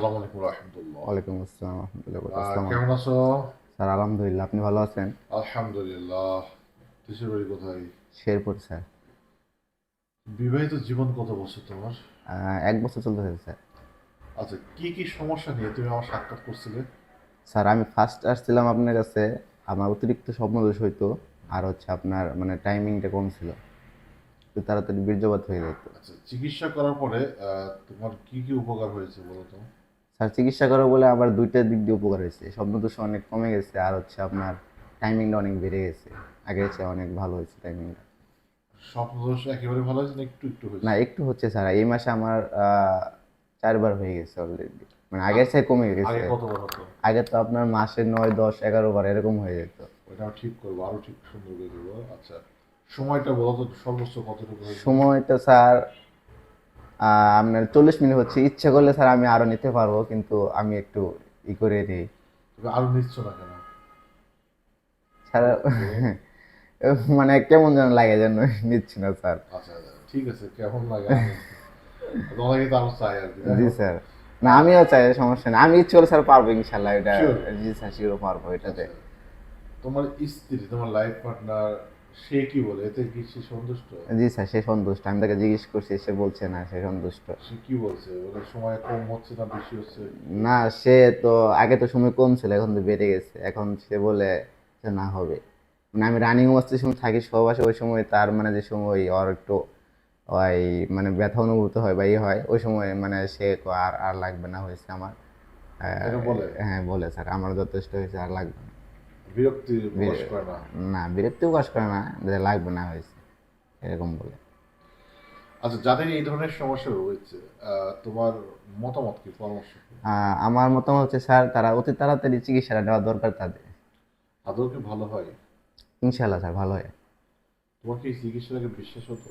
আসসালামু আলাইকুম রহমতুল্লাহ। ওয়ালাইকুম আসসালাম রহমতুল্লাহ কেমন আছো? স্যার আলহামদুলিল্লাহ আপনি ভালো আছেন? আলহামদুলিল্লাহ। দেশের বাড়ি কোথায়? শেরপুর স্যার। বিবাহিত জীবন কত বছর তোমার? এক বছর চলতেছে স্যার। আচ্ছা কি কি সমস্যা নিয়ে তুমি আমার সাক্ষাৎ করছিলে? স্যার আমি ফার্স্ট আসছিলাম আপনার কাছে। আমার অতিরিক্ত স্বপ্নদোষ হইতো আর হচ্ছে আপনার মানে টাইমিংটা কম ছিল। একটু তাড়াতাড়ি বীর্যপাত হয়ে যেত। আচ্ছা চিকিৎসা করার পরে তোমার কি কি উপকার হয়েছে বলো তো? স্যার চিকিৎসা করা বলে আবার দুইটা দিক দিয়ে উপকার হয়েছে। স্বপ্নদোষ অনেক কমে গেছে আর হচ্ছে আপনার টাইমিংটা অনেক বেড়ে গেছে। আগের চেয়ে অনেক ভালো হয়েছে টাইমিংটা স্বপ্নদোষ একেবারে ভালো হয়েছে না একটু একটু হয়েছে? না একটু হচ্ছে স্যার। এই মাসে আমার চারবার হয়ে গেছে অলরেডি মানে আগের চেয়ে কমে গেছে। আগে তো আপনার মাসে নয় দশ এগারো বার এরকম হয়ে যেত। ওটা আমি ঠিক করব আরও ঠিক সুন্দর করে দেবো আচ্ছা সময়টা বলো তো সর্বোচ্চ কতটুকু সময়টা স্যার আপনার চল্লিশ মিনিট হচ্ছে। ইচ্ছে করলে স্যার আমি আরও নিতে পারব কিন্তু আমি একটু ই করে নিই তুমি আরও নিচ্ছ না কেন? স্যার মানে কেমন যেন লাগে যেন নিচ্ছি না স্যার। আচ্ছা আচ্ছা, ঠিক আছে কেমন লাগে আমি- তোমাকে তো আরও চাই আর কি জি স্যার। না আমিও চাই সমস্যা নেই। আমি ইচ্ছে করলে স্যার পারব ইনশাল্লাহ এটা Sure. জি স্যার শিওর পারব এটাতে। তোমার স্ত্রী তোমার লাইফ পার্টনার সে কি বলে? এতে কি সে সন্তুষ্ট? জি স্যার সে সন্তুষ্ট। আমি তাকে জিজ্ঞেস করছি সে বলছে না সে সন্তুষ্ট। সে কি বলছে? ওদের সময় কম হচ্ছে না বেশি হচ্ছে? না সে তো আগে তো সময় কম ছিল এখন তো বেড়ে গেছে। এখন সে বলে যে না হবে। মানে আমি রানিং অবস্থায় সময় থাকি সব আসে ওই সময় তার মানে যে সময় ওর একটু ওই মানে ব্যথা অনুভূত হয় বা ইয়ে হয় ওই সময় মানে সে আর আর লাগবে না হয়েছে আমার। বলে? হ্যাঁ বলে স্যার আমার যথেষ্ট হয়েছে আর লাগবে না। বিরক্তি প্রকাশ করে না? না বিরক্তি প্রকাশ করে না যে লাগবে না হয়েছে এরকম বলে। আচ্ছা যাদের এই ধরনের সমস্যা রয়েছে তোমার মতামত কি পরামর্শ আমার মতামত হচ্ছে স্যার তারা অতি তাড়াতাড়ি চিকিৎসাটা নেওয়া দরকার তাদের। আদৌ কি ভালো হয়? ইনশাল্লাহ স্যার ভালো হয়। তোমার কি চিকিৎসাটাকে বিশ্বাস হতো?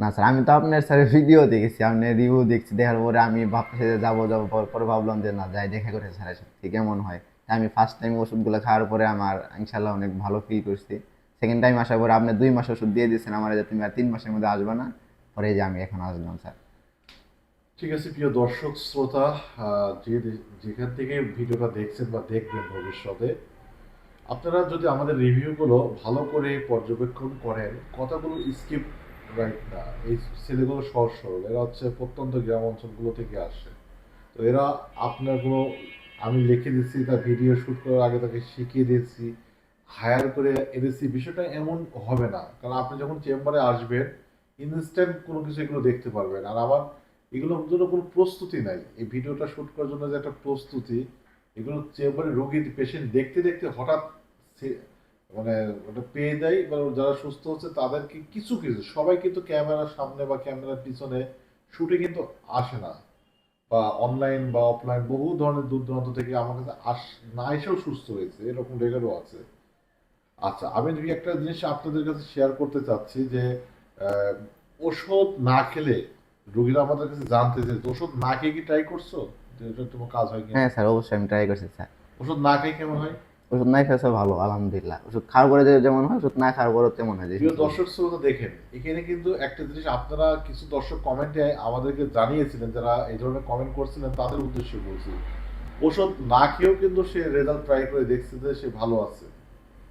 না স্যার আমি তো আপনার স্যার ভিডিও দেখেছি আপনার রিভিউ দেখছি দেখার পরে আমি ভাবতেছি যে যাব যাব পর- ভাবলাম যে না যাই দেখা করে স্যারের সাথে কেমন হয়। আমি ফার্স্ট টাইম ওষুধগুলো খাওয়ার পরে আমার ইনশাল্লাহ অনেক ভালো ফিল করছি। সেকেন্ড টাইম আসার পরে আপনি দুই মাস ওষুধ দিয়ে দিয়েছেন, আমার যে তুমি আর তিন মাসের মধ্যে আসবে না, পরে যে আমি এখন আসলাম, স্যার। ঠিক আছে, প্রিয় দর্শক, শ্রোতা যে যেখান থেকে ভিডিওটা দেখছেন বা দেখবেন ভবিষ্যতে, আপনারা যদি আমাদের রিভিউগুলো ভালো করে পর্যবেক্ষণ করেন, কথাগুলো স্কিপ রাইট না, এই ছেলেগুলো সহজ সরল, এরা হচ্ছে প্রত্যন্ত গ্রাম অঞ্চলগুলো থেকে আসে। তো এরা আপনারগুলো আমি লিখে দিচ্ছি তার ভিডিও শ্যুট করার আগে তাকে শিখিয়ে দিয়েছি। হায়ার করে এনেছি, বিষয়টা এমন হবে না। কারণ আপনি যখন চেম্বারে আসবেন ইনস্ট্যান্ট কোনো কিছু এগুলো দেখতে পারবেন। আর আমার এগুলোর জন্য কোনো প্রস্তুতি নাই। এই ভিডিওটা শ্যুট করার জন্য যে একটা প্রস্তুতি, এগুলো চেম্বারে রোগী পেশেন্ট দেখতে দেখতে হঠাৎ মানে ওটা পেয়ে দেয় বা যারা সুস্থ হচ্ছে তাদেরকে কিছু কিছু, সবাই কিন্তু ক্যামেরার সামনে বা ক্যামেরার পিছনে শুটে কিন্তু আসে না। বা অনলাইন বা অফলাইন বহু ধরনের দূর দূরান্ত থেকে আমার কাছে আস না এসেও সুস্থ হয়েছে এরকম রেগারও আছে। আচ্ছা আমি যদি একটা জিনিস আপনাদের কাছে শেয়ার করতে চাচ্ছি যে ওষুধ না খেলে রোগীরা আমাদের কাছে জানতে যে ওষুধ না খেয়ে কি ট্রাই করছ? তোমার কাজ হয় কি হ্যাঁ স্যার অবশ্যই আমি ট্রাই করছি স্যার। ওষুধ না খেয়ে কেমন হয়? ওষুধ নাই খেয়েছে ভালো আলহামদুলিল্লাহ। ওষুধ খাওয়ার পরে যেমন হয় ওষুধ না খাওয়ার পরে তেমন হয়। প্রিয় দর্শক শ্রোতা দেখেন এখানে কিন্তু একটা জিনিস আপনারা কিছু দর্শক কমেন্টে আমাদেরকে জানিয়েছিলেন যারা এই ধরনের কমেন্ট করছিলেন তাদের উদ্দেশ্যে বলছি। ওষুধ না খেয়েও কিন্তু সে রেজাল্ট ট্রাই করে দেখছে যে সে ভালো আছে।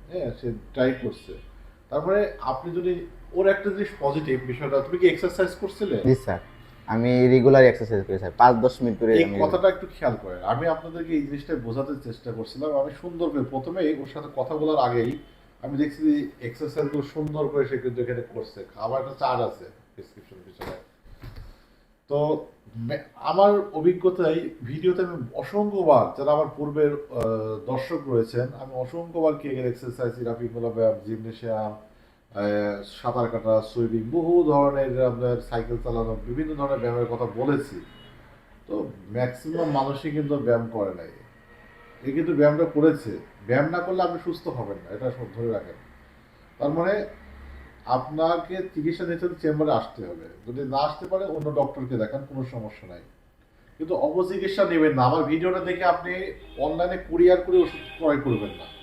হ্যাঁ সে ট্রাই করছে। তারপরে আপনি যদি ওর একটা জিনিস পজিটিভ বিষয়টা তুমি কি এক্সারসাইজ করছিলে? জি স্যার। আমি রেগুলার এক্সারসাইজ করি স্যার। পাঁচ দশ মিনিট করে এই কথাটা একটু খেয়াল করেন। আমি আপনাদেরকে এই জিনিসটা বোঝাতে চেষ্টা করছিলাম। আমি সুন্দর করে প্রথমে ওর সাথে কথা বলার আগেই আমি দেখছি যে এক্সারসাইজগুলো সুন্দর করে সে কিন্তু এখানে করছে। খাবার একটা চার্ট আছে প্রেসক্রিপশন পিছনে। তো আমার অভিজ্ঞতায় ভিডিওতে আমি অসংখ্যবার যারা আমার পূর্বের দর্শক রয়েছেন আমি অসংখ্যবার কে এক্সারসাইজ ইরাপিগুলো ব্যায়াম জিমনেশিয়াম সাঁতার কাটা, সুইমিং, বহু ধরনের আপনার সাইকেল চালানো, বিভিন্ন ধরনের ব্যায়ামের কথা বলেছি। তো ম্যাক্সিমাম মানুষই কিন্তু ব্যায়াম করে নাই। এ কিন্তু ব্যায়ামটা করেছে। ব্যায়াম না করলে আপনি সুস্থ হবেন না, এটা সব ধরে রাখেন। তার মানে আপনাকে চিকিৎসা নিতে চেম্বারে আসতে হবে। যদি না আসতে পারে, অন্য ডক্টরকে দেখান, কোনো সমস্যা নাই। কিন্তু অপচিকিৎসা নেবেন না। আমার ভিডিওটা দেখে আপনি অনলাইনে কুরিয়ার করে ওষুধ ক্রয় করবেন না।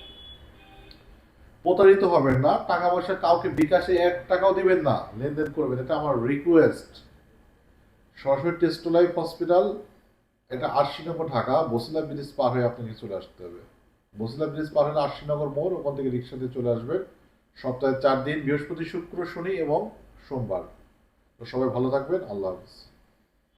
প্রতারিত হবেন না, টাকা পয়সা কাউকে বিকাশে এক টাকাও দিবেন না, লেনদেন করবেন, এটা আমার রিকোয়েস্ট সরাসরি টেস্টো লাইফ হসপিটাল এটা আশিনগর ঢাকা, বসিলা ব্রিজ পার হয়ে আপনাকে চলে আসতে হবে। বসিলা ব্রিজ পার হলে আশিনগর মোড়, ওখান থেকে রিক্সাতে চলে আসবেন। সপ্তাহে চার দিন, বৃহস্পতি, শুক্র, শনি এবং সোমবার। তো সবাই ভালো থাকবেন, আল্লাহ হাফিজ।